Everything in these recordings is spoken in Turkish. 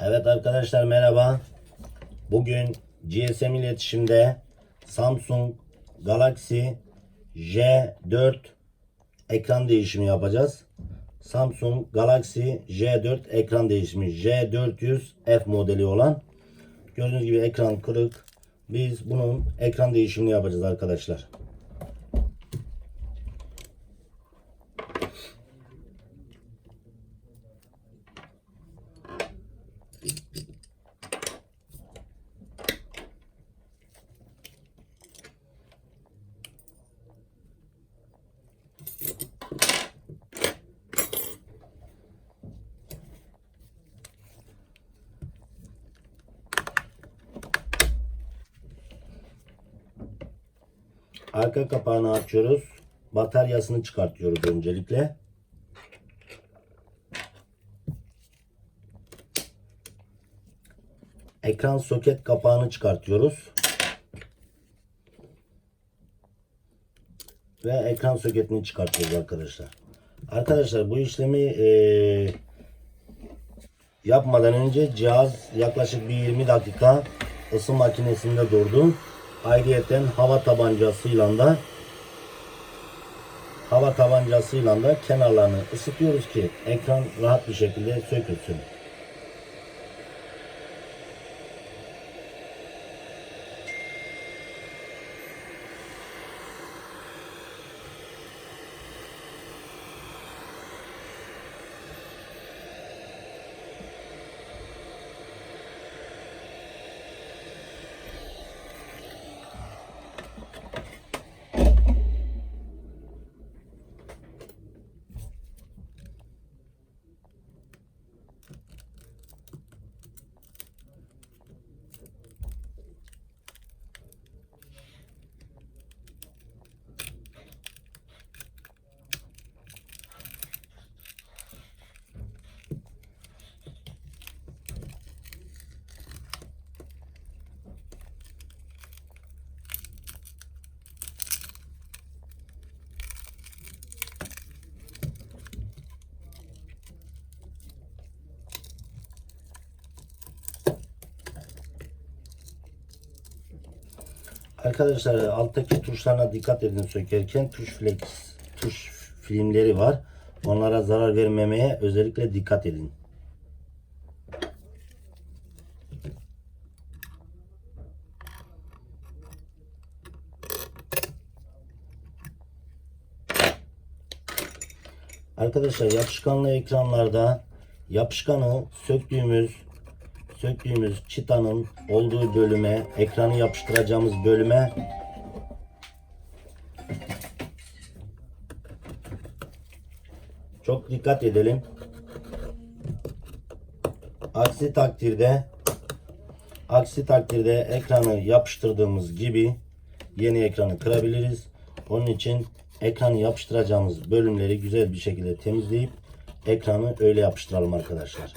Evet arkadaşlar merhaba. Bugün GSM iletişimde Samsung Galaxy J4 ekran değişimi yapacağız. Samsung Galaxy J4 ekran değişimi J400F modeli olan gördüğünüz gibi ekran kırık. Biz bunun ekran değişimini yapacağız arkadaşlar. Arka kapağını açıyoruz. Bataryasını çıkartıyoruz öncelikle. Ekran soket kapağını çıkartıyoruz. Ve ekran soketini çıkartıyoruz arkadaşlar. Arkadaşlar bu işlemi eee, yapmadan önce cihaz yaklaşık bir 20 dakika ısı makinesinde durdu. Ayrıyeten hava tabancasıyla da hava tabancasıyla da kenarlarını ısıtıyoruz ki ekran rahat bir şekilde sökülsün. Arkadaşlar alttaki tuşlarına dikkat edin sökerken tuş flex tuş filmleri var. Onlara zarar vermemeye özellikle dikkat edin. Arkadaşlar yapışkanlı ekranlarda yapışkanı söktüğümüz söktüğümüz çıtanın olduğu bölüme, ekranı yapıştıracağımız bölüme çok dikkat edelim. Aksi takdirde aksi takdirde ekranı yapıştırdığımız gibi yeni ekranı kırabiliriz. Onun için ekranı yapıştıracağımız bölümleri güzel bir şekilde temizleyip ekranı öyle yapıştıralım arkadaşlar.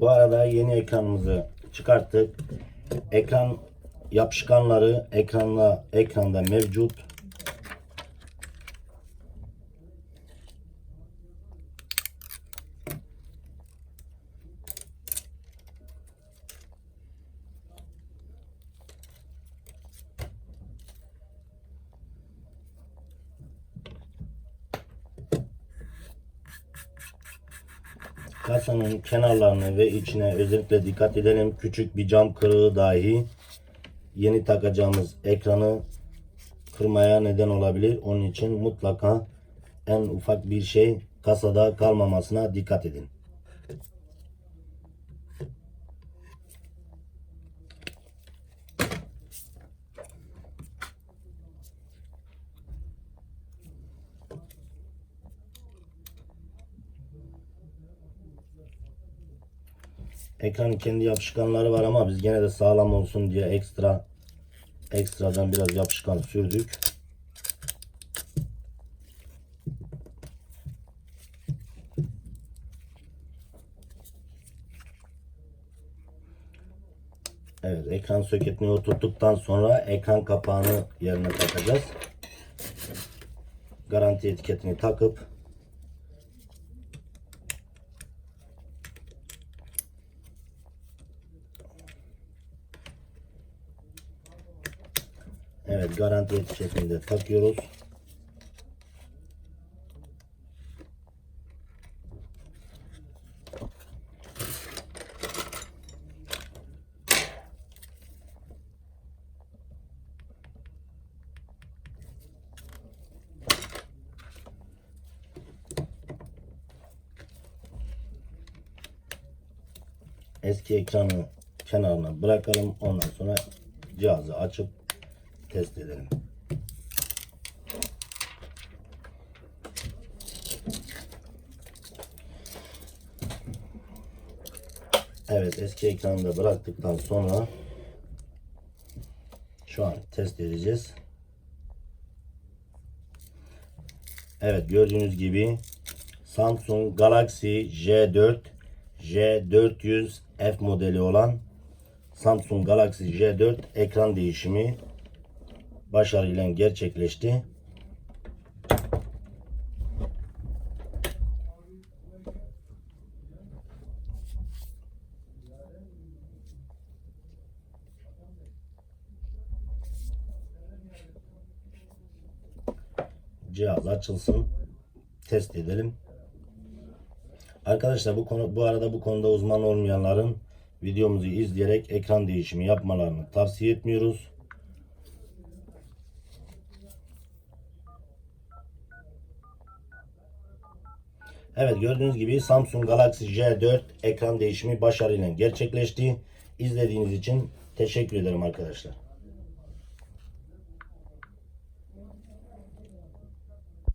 Bu arada yeni ekranımızı çıkarttık. Ekran yapışkanları ekranla ekranda mevcut. Kasanın kenarlarını ve içine özellikle dikkat edelim. Küçük bir cam kırığı dahi yeni takacağımız ekranı kırmaya neden olabilir. Onun için mutlaka en ufak bir şey kasada kalmamasına dikkat edin. Ekranın kendi yapışkanları var ama biz gene de sağlam olsun diye ekstra ekstradan biraz yapışkan sürdük. Evet ekran soketini oturttuktan sonra ekran kapağını yerine takacağız. Garanti etiketini takıp Evet garanti etiketini takıyoruz. Eski ekranı kenarına bırakalım. Ondan sonra cihazı açıp test edelim. Evet eski ekranı bıraktıktan sonra şu an test edeceğiz. Evet gördüğünüz gibi Samsung Galaxy J4 J400 F modeli olan Samsung Galaxy J4 ekran değişimi başarıyla gerçekleşti. Cihaz açılsın. Test edelim. Arkadaşlar bu konu bu arada bu konuda uzman olmayanların videomuzu izleyerek ekran değişimi yapmalarını tavsiye etmiyoruz. Evet gördüğünüz gibi Samsung Galaxy J4 ekran değişimi başarıyla gerçekleşti. İzlediğiniz için teşekkür ederim arkadaşlar.